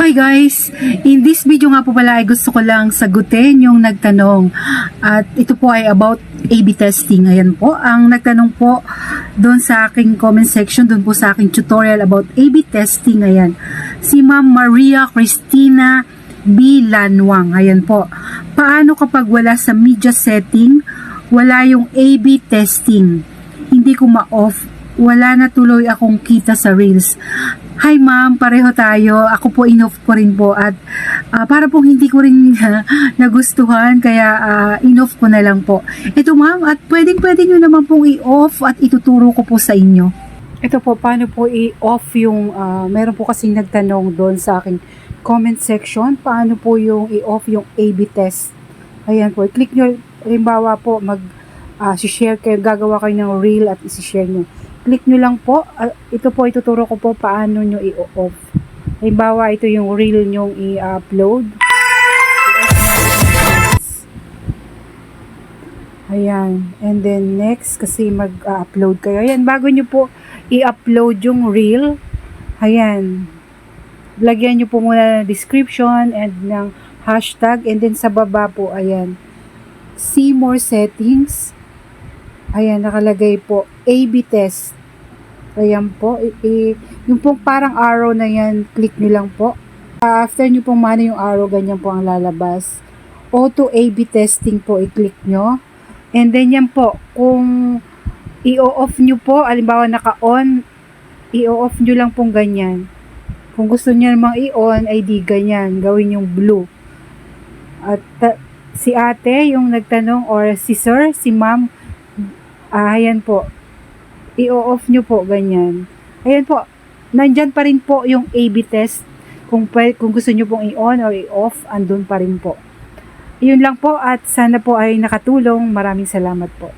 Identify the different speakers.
Speaker 1: Hi guys! In this video nga po pala ay gusto ko lang sagutin yung nagtanong. At ito po ay about A-B testing. Ayan po. Ang nagtanong po doon sa aking comment section, doon po sa aking tutorial about A-B testing. Ayan. Si Ma'am Maria Cristina B. Lanwang. Ayan po. Paano kapag wala sa media setting, wala yung A-B testing? Hindi ko ma-off. Wala na tuloy akong kita sa Reels. Hi ma'am, pareho tayo. Ako po in-off ko rin po at ah, para pong hindi ko rin nagustuhan kaya ah, in-off ko na lang po. Ito ma'am at pwedeng pwede nyo naman pong i-off at ituturo ko po sa inyo. Ito po, paano po i-off yung, ah, meron po kasing nagtanong doon sa aking comment section, paano po yung i-off yung A-B test. Ayan po, click nyo, limbawa po, mag, ah, share kayo, gagawa kayo ng reel at isi-share nyo click nyo lang po. Ah, ito po, ituturo ko po paano nyo i-off. Halimbawa, ito yung reel nyong i-upload. Ayan. And then next, kasi mag-upload kayo. Ayan, bago nyo po i-upload yung reel, ayan. Lagyan nyo po muna ng description and ng hashtag. And then sa baba po, ayan. See more settings. Ayan, nakalagay po, A-B test. Ayan po, i- i- yung pong parang arrow na yan, click nyo lang po. After nyo pong mano yung arrow, ganyan po ang lalabas. Auto A-B testing po, i-click nyo. And then yan po, kung i-off nyo po, alimbawa naka-on, i-off nyo lang pong ganyan. Kung gusto nyo namang i-on, ay di ganyan, gawin yung blue. At ta- si ate, yung nagtanong, or si sir, si ma'am, Ah, ayan po. I-off nyo po, ganyan. Ayan po. Nandyan pa rin po yung A-B test. Kung, kung gusto nyo pong i-on or i-off, andun pa rin po. Yun lang po at sana po ay nakatulong. Maraming salamat po.